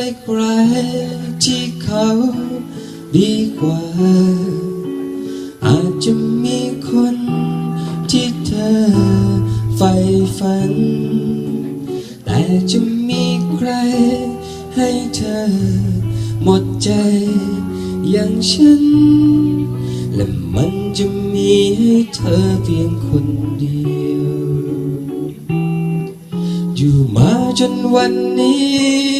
ใครที่เขาดีกว่า อาจจะมีคนที่เธอใฝ่ฝัน แต่จะมีใครให้เธอหมดใจอย่างฉัน และมันจะมีให้เธอเพียงคนเดียว อยู่มาจนวันนี้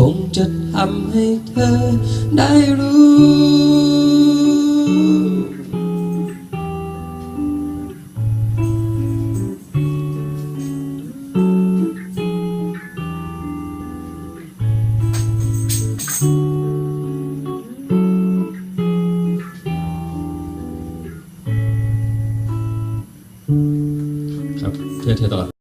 คงจะทำให้เธ